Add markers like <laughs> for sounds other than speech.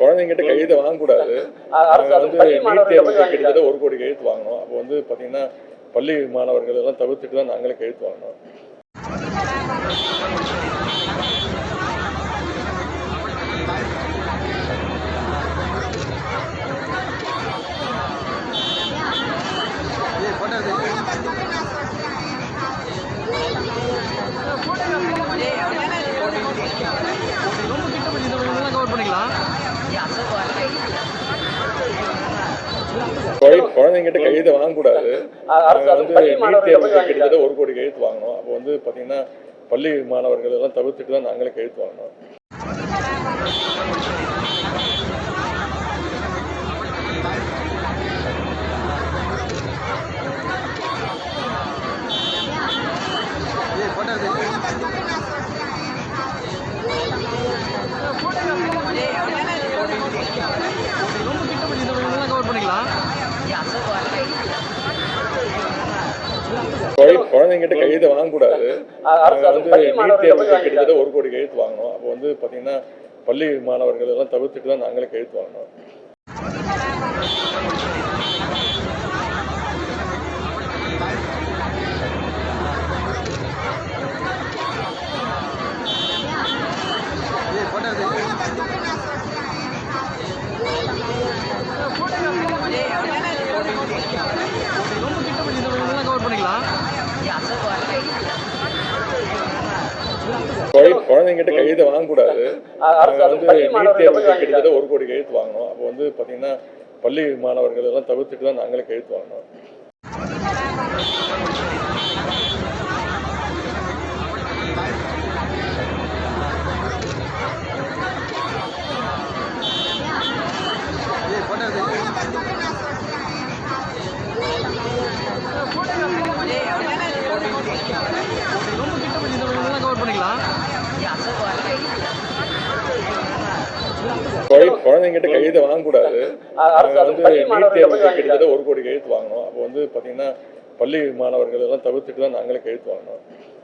குழந்தைங்கிட்ட கையெழுத்து வாங்கக்கூடாது. வந்து நீட் தேர்வுக்கு கிட்டத்தட்ட ஒரு கோடி கையெழுத்து வாங்கணும். அப்போ வந்து பார்த்தீங்கன்னா பள்ளி மாணவர்கள் எல்லாம் தவிர்த்துட்டு தான் நாங்களே கையெழுத்து வாங்கணும். குழந்தைங்கிட்ட கையெழுத்து வாங்கக்கூடாது. கிட்டத்தட்ட ஒரு கோடி கையெழுத்து வாங்கினோம் அப்போ வந்து பார்த்தீங்கன்னா பள்ளி மாணவர்கள் எல்லாம் தவிர்த்துட்டு தான் நாங்களே கையெழுத்து வாங்கினோம் கவர் பண்ணிக்கலாம் குழ- குழந்தைங்கிட்ட கையெழுத்து வாங்கக்கூடாது அரசு நாங்கள் அது வந்து பள்ளி நீட் <laughs> மாணவர்கள் தேர்வுக்கு வாங்கிட்டாங்க. கிட்டத்தட்ட ஒரு கோடி கையெழுத்து வாங்கினோம் அப்போ வந்து பார்த்தீங்கன்னா பள்ளி மாணவர்கள் எல்லாம் தவிர்த்துட்டு தான் நாங்களே கையெழுத்து வாங்கினோம் குழந்தைங்கிட்ட கையெழுத்து வாங்கக்கூடாது. வந்து நீட் தேர்வுக்கு. கிட்டத்தட்ட ஒரு கோடி கையெழுத்து வாங்கினோம் அப்போ வந்து பார்த்தீங்கன்னா பள்ளி மாணவர்கள் எல்லாம் தவிர்த்துட்டு தான் நாங்களே கையெழுத்து வாங்கினோம் குழந்தைங்கிட்ட கையெழுத்து வாங்கக்கூடாது. <laughs> கிட்டத்தட்ட ஒரு கோடி கையெழுத்து வாங்கினோம் அப்போ வந்து பார்த்தீங்கன்னா பள்ளி மாணவர்கள் எல்லாம் தவிர்த்துட்டு தான் நாங்களே கையெழுத்து வாங்கினோம்